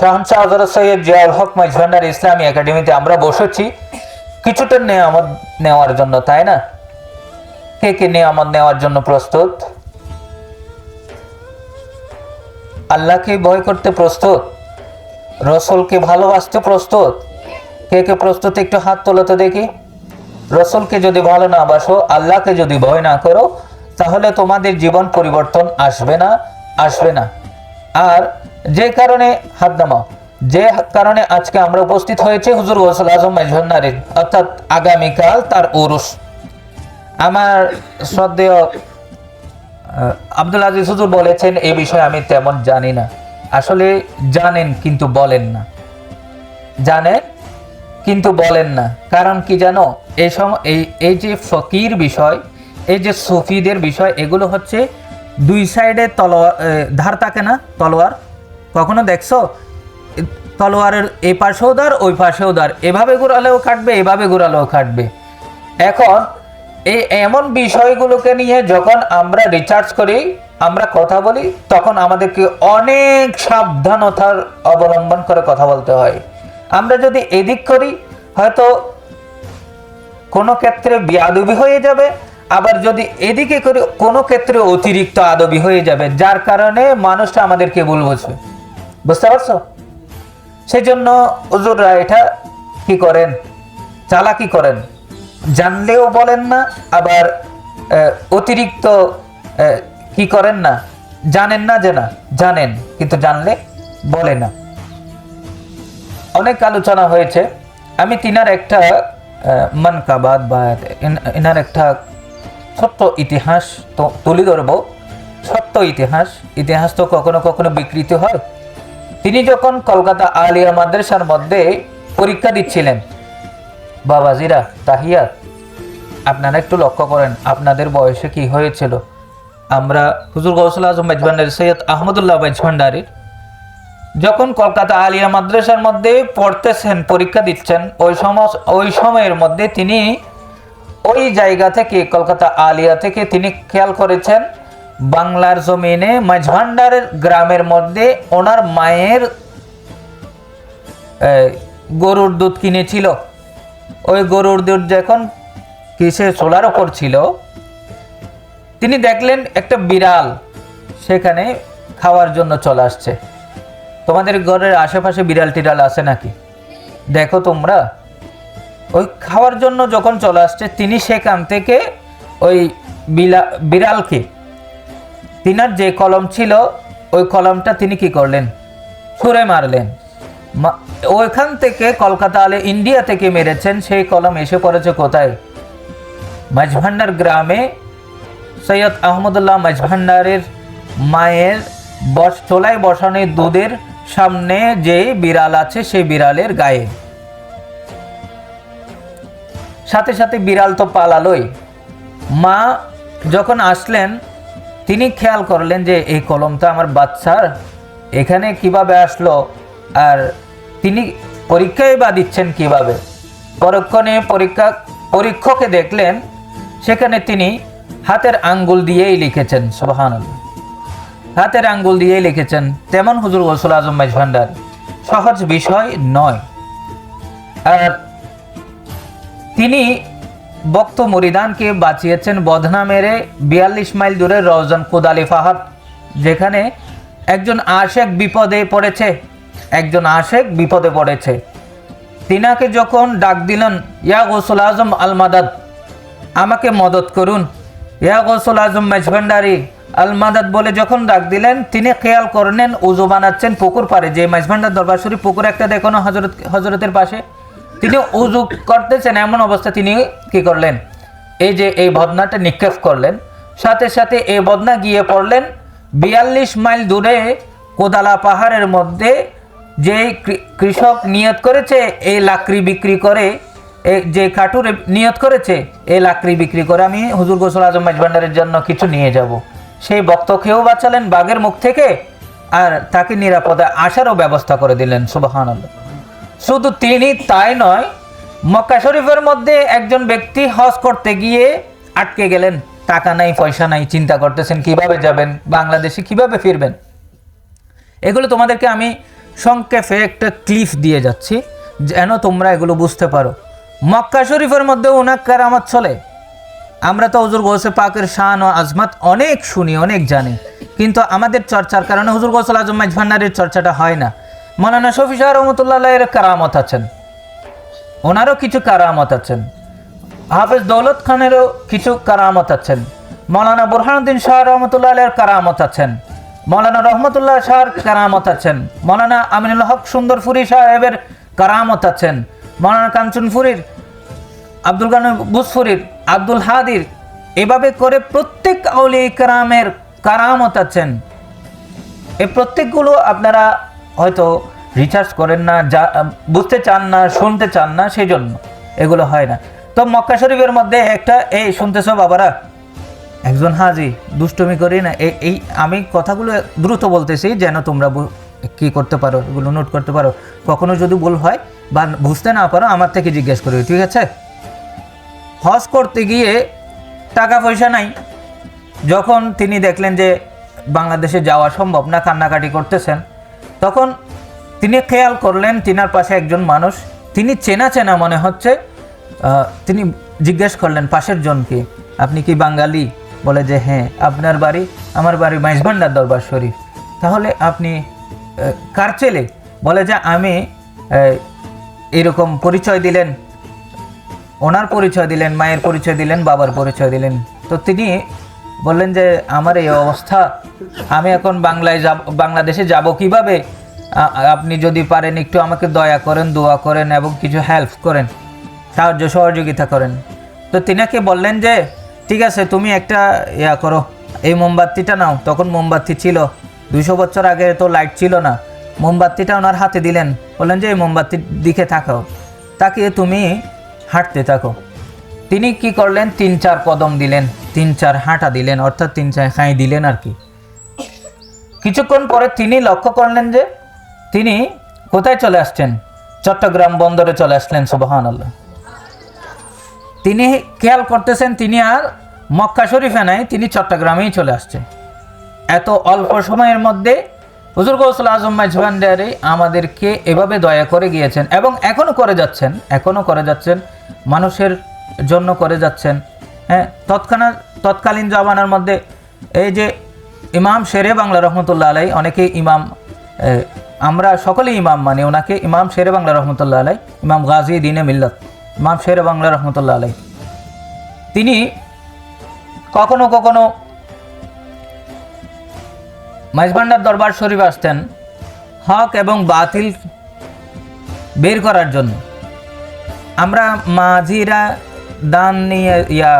শাহনশাহ হজরত সৈয়দ জিয়াউল হক মাইজভান্ডার ইসলামী একাডেমিতে আমরা বসেছি। কিছুটা নেয়ামত নেওয়ার জন্য, তাই না? কে কে নেয়ামত নেওয়ার জন্য প্রস্তুত? আল্লাহকে ভয় করতে প্রস্তুত? রসুলকে ভালোবাসতে প্রস্তুত? কে কে প্রস্তুত? একটু হাত তোলো তো দেখি। রসুলকে যদি ভালো না বাসো, আল্লাহকে যদি ভয় না করো, তাহলে তোমাদের জীবন পরিবর্তন আসবে না আসবে না। আর যে কারণে হাত নামাও। যে কারণে আজকে আমরা উপস্থিত হয়েছে হুজুর গোসল আজম মেজভান্নারের অর্থাৎ আগামীকাল তার উরুস। আমার শ্রদ্ধেয় আব্দুল আজিজ হুজুর বলেছেন এই বিষয়ে আমি তেমন জানি না। আসলে জানেন, কিন্তু বলেন না। জানেন, কিন্তু বলেন না। কারণ কি জানো এই সম, এই এই যে ফকির বিষয়, এই যে সুফিদের বিষয়, এগুলো হচ্ছে দুই সাইডে তলোয়ার ধার থাকে না, তলোয়ার? কখনো দেখছ? তলোয়ারের এই পাশেও ধার, ওই পাশেও ধার। এভাবে ঘুরালেও কাটবে, এভাবে ঘুরালেও কাটবে। এখন এই এমন বিষয়গুলোকে নিয়ে যখন আমরা রিচার্জ করি, আমরা কথা বলি, তখন আমাদেরকে অনেক সাবধানতার অবলম্বন করে কথা বলতে হয়। আমরা যদি এদিক করি, হয়তো কোনো ক্ষেত্রে বিয়াদবি হয়ে যাবে, আবার যদি এদিকে করি, কোনো ক্ষেত্রে অতিরিক্ত আদবি হয়ে যাবে, যার কারণে মানুষটা আমাদেরকে ভুল বুঝবে বুঝতে পারছ? সেই জন্য হুজুররা এটা কি করেন? চালাকি করেন। জানলেও বলেন না, আবার অতিরিক্ত কি করেন না? জানেন না যে না, জানেন, কিন্তু জানলে বলে না। অনেক আলোচনা হয়েছে। আমি তিনার একটা মনকাবাদ বা এন- এনার একটা ছোট্ট ইতিহাস তুলে ধরব। সত্য ইতিহাস। ইতিহাস তো কখনো কখনো বিকৃত হয়। তিনি যখন কলকাতা আলিয়া মাদ্রাসার মধ্যে পরীক্ষা দিচ্ছিলেন, বাবাজিরা, তাহিয়া, আপনারা একটু লক্ষ্য করেন, আপনাদের বয়সে কি হয়েছিল? আমরা হুজুর গৌসুল আজম মেজবান্ডারি সৈয়দ আহমদুল্লাহ মেজভান্ডারির যখন কলকাতা আলিয়া মাদ্রাসার মধ্যে পড়তেছেন, পরীক্ষা দিচ্ছেন, ওই সময়, ওই সময়ের মধ্যে তিনি ওই জায়গা থেকে, কলকাতা আলিয়া থেকে তিনি খেয়াল করেছেন বাংলার জমিনে মাঝভান্ডারের গ্রামের মধ্যে ওনার মায়ের গরুর দুধ কিনেছিল। ওই গরুর দুধ যখন কিসে সোলার ওপর ছিল তিনি দেখলেন একটা বিড়াল সেখানে খাওয়ার জন্য চলে আসছে। তোমাদের ঘরের আশেপাশে বিড়াল টিড়াল আছে নাকি? দেখো তোমরা। ওই খাওয়ার জন্য যখন চলে আসছে, তিনি সেখান থেকে ওই বিড়ালকে তিনার যে কলম ছিল, ওই কলমটা তিনি কি করলেন? ছুঁড়ে মারলেন। ওইখান থেকে কলকাতা আলে ইন্ডিয়া থেকে মেরেছেন, সেই কলম এসে পড়েছে কোথায়? মাঝভান্ডার গ্রামে। সৈয়দ আহমদুল্লাহ মাঝভান্ডারের মায়ের বস, চোলায় বসানো দুধের সামনে যে বিড়াল আছে, সেই বিড়ালের গায়ে। সাথে সাথে বিড়াল তো পালালোই। মা যখন আসলেন তিনি খেয়াল করলেন যে এই কলমটা আমার বাচ্চার। এখানে কীভাবে আসলো আর তিনি পরীক্ষায় বা দিচ্ছেন কীভাবে? পরক্ষণে পরীক্ষা, পরীক্ষকে দেখলেন, সেখানে তিনি হাতের আঙ্গুল দিয়েই লিখেছেন সোহান হাতের আঙ্গুল দিয়েই লিখেছেন, তেমন হুজুর গোসল আজম মেজভান্ডার সহজ বিষয় নয়। আর তিনি বক্ত মরিদানকে বাঁচিয়েছেন বদনা মেরে বিয়াল্লিশ মাইল দূরে রওজন কোদালি ফাহাদ, যেখানে একজন আশেক বিপদে পড়েছে, একজন আশেক বিপদে পড়েছে। তিনাকে যখন ডাক দিলেন, ইয়া গোসল আজম আল মাদাদ আমাকে মদত করুন। ইয়া গোসল আজম মেজভান্ডারি আল মাদাদ বলে যখন ডাক দিলেন, তিনি খেয়াল করলেন, উজু বানাচ্ছেন পুকুর পারে যে মেজভান্ডার দরবার শরীফ পুকুর একটা দেখো না হজরত হজরতের পাশে? তিনি উজু করতেছেন এমন অবস্থা তিনি কি করলেন? এই যে এই বদনাটা নিক্ষেপ করলেন, সাথে সাথে এই বদনা গিয়ে পড়লেন বিয়াল্লিশ মাইল দূরে কোদালা পাহাড়ের মধ্যে। যে কৃষক নিয়ত করেছে, এই লাকড়ি বিক্রি করে এই যে কাঠুরে নিয়ত করেছে, এই লাকড়ি বিক্রি করে আমি হুজুর গোসল আজম মাঝভান্ডারের জন্য কিছু নিয়ে যাব। সেই বক্তকেও বাঁচালেন বাঘের মুখ থেকে, আর তাকে নিরাপদে আসারও ব্যবস্থা করে দিলেন সুবাহান শুধু তিনি তাই নয়, মক্কা শরীফের মধ্যে একজন ব্যক্তি হজ করতে গিয়ে আটকে গেলেন। টাকা নাই, পয়সা নাই, চিন্তা করতেছেন, কীভাবে যাবেন? বাংলাদেশে কীভাবে ফিরবেন? এগুলো তোমাদেরকে আমি সংক্ষেপে একটা ক্লিফ দিয়ে যাচ্ছি, যেন তোমরা এগুলো বুঝতে পারো। মক্কা শরীফের মধ্যে ওনার কারামত চলে। আমরা তো হজুর গোসে পাকের শান ও আজমাত অনেক শুনি, অনেক জানি। কিন্তু আমাদের চর্চার কারণে হুজুর গোসল আজম মাইজ ভান্ডারের চর্চাটা হয় না। মৌলানা শফি শাহ রহমতুল্লাহ এর কারামত আছেন। ওনারও কিছু কারামত আছেন। হাফেজ দৌলত খানেরও কিছু কারামত আছেন। মৌলানা বুরহানুদ্দিন শাহ রহমতুল্লাহ কারামত আছেন। মৌলানা রহমতুল্লাহ শাহর কারামত আছেন। মৌলানা আমিনুল হক সুন্দরপুরি সাহেবের কারামত আছেন। মৌলানা কাঞ্চনপুরীর, আব্দুল গান বুসফুরির আব্দুল হাদির, এভাবে করে প্রত্যেক আউলি কারামের কারামত আছেন। এই প্রত্যেকগুলো আপনারা হয়তো রিচার্জ করেন না, যা বুঝতে চান না, শুনতে চান না সেই জন্য এগুলো হয় না। তো মক্কা শরীফের মধ্যে একটা, এই শুনতেছ বাবারা? একজন হাজি, দুষ্টমি করি না এই, আমি কথাগুলো দ্রুত বলতেছি যেন তোমরা কি করতে পারো, এগুলো নোট করতে পারো। কখনো যদি ভুল হয় বা বুঝতে না পারো, আমার থেকে জিজ্ঞেস করবে ঠিক আছে? হজ করতে গিয়ে টাকা পয়সা নাই। যখন তিনি দেখলেন যে বাংলাদেশে যাওয়া সম্ভব না, কান্নাকাটি করতেছেন তখন তিনি খেয়াল করলেন তিনার পাশে একজন মানুষ। তিনি চেনা চেনা মনে হচ্ছে। তিনি জিজ্ঞেস করলেন, পাশের জনকে আপনি কি বাঙালি? বলে যে হ্যাঁ আপনার বাড়ি, আমার বাড়ি মাইজভান্ডার দরবার শরীফ। তাহলে আপনি কার ছেলে? বলে যে, আমি এরকম পরিচয় দিলেন, ওনার পরিচয় দিলেন, মায়ের পরিচয় দিলেন, বাবার পরিচয় দিলেন। তো তিনি বললেন যে, আমার এই অবস্থা, আমি এখন বাংলায় যাব, বাংলাদেশে যাব কীভাবে? আপনি যদি পারেন একটু আমাকে দয়া করেন, দোয়া করেন এবং কিছু হেল্প করেন, সাহায্য, সহযোগিতা করেন। তো তিনাকে বললেন যে, ঠিক আছে, তুমি একটা ইয়া করো, এই মোমবাতিটা নাও। তখন মোমবাতি ছিল দুশো বছর আগে তো লাইট ছিল না। মোমবাতিটা ওনার হাতে দিলেন, বললেন যে, এই মোমবাতির দিকে থাকো তাকে তুমি হাঁটতে থাকো। তিনি কি করলেন? তিন চার কদম দিলেন, তিন চার হাঁটা দিলেন, অর্থাৎ তিন চার খাই দিলেন আর কি। কিছুক্ষণ পরে তিনি লক্ষ্য করলেন যে তিনি কোথায় চলে আসছেন? চট্টগ্রাম বন্দরে চলে আসলেন সুবাহান আল্লাহ তিনি খেয়াল করতেছেন তিনি আর মক্কা শরীফে নাই, তিনি চট্টগ্রামেই চলে আসছেন এত অল্প সময়ের মধ্যে হুজুর গৌসুল আজম মাঝভান্ডারি আমাদেরকে এভাবে দয়া করে গিয়েছেন এবং এখনও করে যাচ্ছেন এখনও করে যাচ্ছেন মানুষের জন্য করে যাচ্ছেন। হ্যাঁ তৎক্ষণাৎ তৎকালীন জমানার মধ্যে এই যে ইমাম শেরে বাংলা রহমতুল্লাহ আলাই অনেকে ইমাম আমরা সকলেই ইমাম মানি, ওনাকে ইমাম শেরে বাংলা রহমতুল্লাহ আলাই, ইমাম গাজী দিনে মিল্লত, ইমাম শেরে বাংলা রহমতুল্লাহ আলাই। তিনি কখনো কখনো মাইজভান্ডার দরবার শরীফ আসতেন হক এবং বাতিল বের করার জন্য। আমরা মাঝিরা দান নিয়ে, ইয়া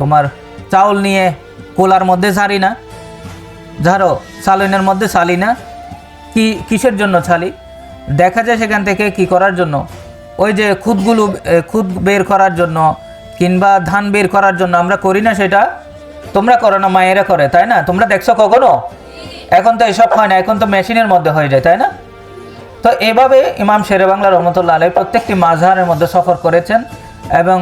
তোমার চাউল নিয়ে কোলার মধ্যে ছাড়ি না? ঝাড়ো সালিনের মধ্যে ছালি না? কি, কিসের জন্য ছালি? দেখা যায় সেখান থেকে কি করার জন্য? ওই যে খুদগুলো খুদ বের করার জন্য কিংবা ধান বের করার জন্য আমরা করি না সেটা? তোমরা করো না, মায়েরা করে, তাই না? তোমরা দেখছ কখনো? এখন তো এসব হয় না, এখন তো মেশিনের মধ্যে হয়ে যায়, তাই না? তো এভাবে ইমাম শেরে বাংলা রহমতুল্লাহ আলাই প্রত্যেকটি মাঝহারের মধ্যে সফর করেছেন এবং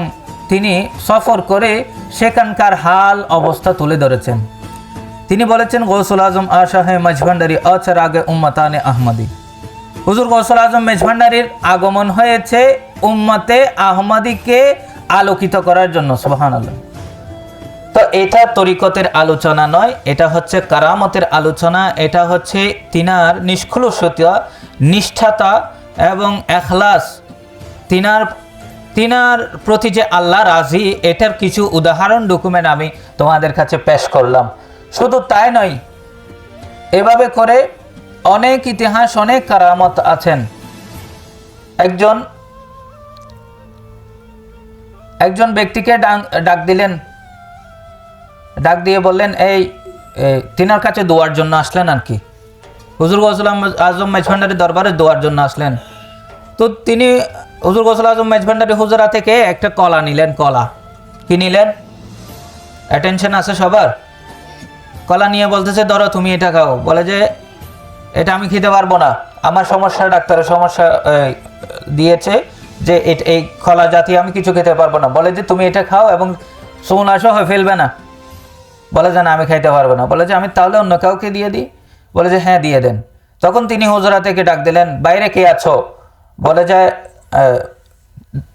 তিনি সফর করে সেখানকার হাল অবস্থা তুলে ধরেছেন। তিনি বলেছেন, গৌসুল আজম আশাহে মজভান্ডারি অচর আগে উম্মতানে আহমদি। হুজুর গৌসুল আজম মেজভান্ডারির আগমন হয়েছে উম্মতে আহমদিকে আলোকিত করার জন্য সুবাহান আল্লাহ তো এটা তরিকতের আলোচনা নয়, এটা হচ্ছে কারামতের আলোচনা, এটা হচ্ছে তিনার নিষ্কলুষতা নিষ্ঠাতা এবং এখলাস। তিনার তিনার প্রতি যে আল্লাহ রাজি, এটার কিছু উদাহরণ ডকুমেন্ট আমি তোমাদের কাছে পেশ করলাম। শুধু তাই নয়, এভাবে করে অনেক ইতিহাস, অনেক কারামত আছেন। একজন একজন ব্যক্তিকে ডাক- দিলেন। ডাক দিয়ে বললেন, এই তিনার কাছে দোয়ার জন্য আসলেন আর কি হুজুর আজম মেজভান্ডারি দরবারে দোয়ার জন্য আসলেন। তো তিনি হুজুর গোসল আজম মেজভান্ডারি হুজুরা থেকে একটা কলা নিলেন, কলা। কি নিলেন? অ্যাটেনশন আছে সবার? কলা নিয়ে বলতেছে, ধরো তুমি এটা খাও। বলে যে, এটা আমি খেতে পারব না। আমার সমস্যা ডাক্তারের সমস্যা দিয়েছে যে এই কলা জাতীয় আমি কিছু খেতে পারব না। বলে যে, তুমি এটা খাও এবং সুন আসো, হয়ে ফেলবে না। বলে যে, না, আমি খাইতে পারব না। বলে যে, আমি তাহলে অন্য কাউকে দিয়ে দিই? বলে যে হ্যাঁ দিয়ে দেন। তখন তিনি হুজরা থেকে ডাক দিলেন, বাইরে কে আছো? বলে যে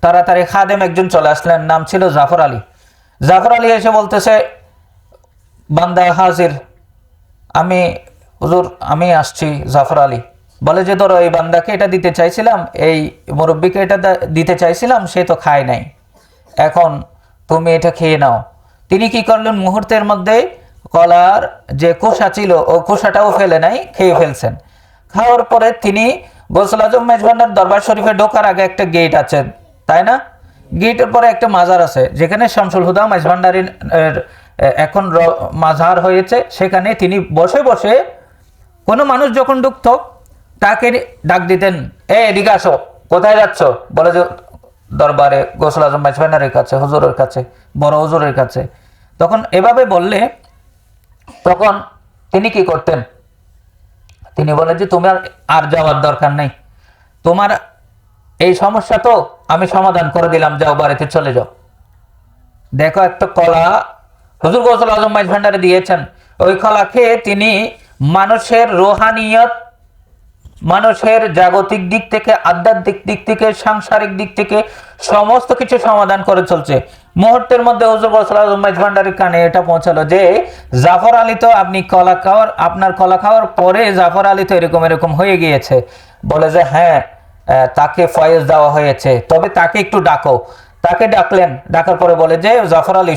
তাড়াতাড়ি খাদেম একজন চলে আসলেন, নাম ছিল জাফর আলী। জাফর আলী এসে বলতেছে, বান্দা হাজির, আমি, হুজুর, আমি আসছি জাফর আলী। বলে যে, ধরো এই বান্দাকে এটা দিতে চাইছিলাম, এই মুরব্বীকে এটা দিতে চাইছিলাম, সে তো খায় নাই। এখন তুমি এটা খেয়ে নাও। তিনি কি করলেন, মুহূর্তের মধ্যে কলার যে কোষা ছিল, ও কোষাটাও ফেলে নাই, খেয়ে ফেলছেন। খাওয়ার পরে তিনি গোসল আজম মেজবান্ডার দরবার শরীফে ঢোকার আগে একটা গেট আছে তাই না? গেটের পরে একটা মাজার আছে যেখানে শামসুল হুদা মেজবান্ডারির এর, এখন মাজার হয়েছে সেখানে তিনি বসে বসে কোনো মানুষ যখন ঢুকতো তাকে ডাক দিতেন এ এদিকে আসো কোথায় যাচ্ছ? বলে যে দরবারে গোসল আজম মেজবান্ডারের কাছে হুজুরের কাছে বড় হুজুরের কাছে। তখন এভাবে বললে তখন তিনি কি করতেন? তিনি বলেন যে, তোমার আর যাওয়ার দরকার নেই। তোমার এই সমস্যা তো আমি সমাধান করে দিলাম, যাও বাড়িতে চলে যাও। দেখো, একটা কলা হুজুর গোসল আজম মাইজ ভান্ডারে দিয়েছেন। ওই কলা খেয়ে তিনি মানুষের রোহানিয়ত, মানুষের জাগতিক দিক থেকে, আধ্যাত্মিক দিক থেকে, সাংসারিক দিক থেকে সমস্ত কিছু সমাধান করে চলছে। মুহূর্তের মধ্যে হুজুর মাইজ ভান্ডারের কানে এটা পৌঁছালো যে, জাফর আলী তো আপনি কলা খাওয়ার, আপনার কলা খাওয়ার পরে জাফর আলী তো এরকম এরকম হয়ে গিয়েছে। বলে যে হ্যাঁ তাকে ফয়েজ দেওয়া হয়েছে, তবে তাকে একটু ডাকো। তাকে ডাকলেন, ডাকার পরে বলে যে, জাফর আলী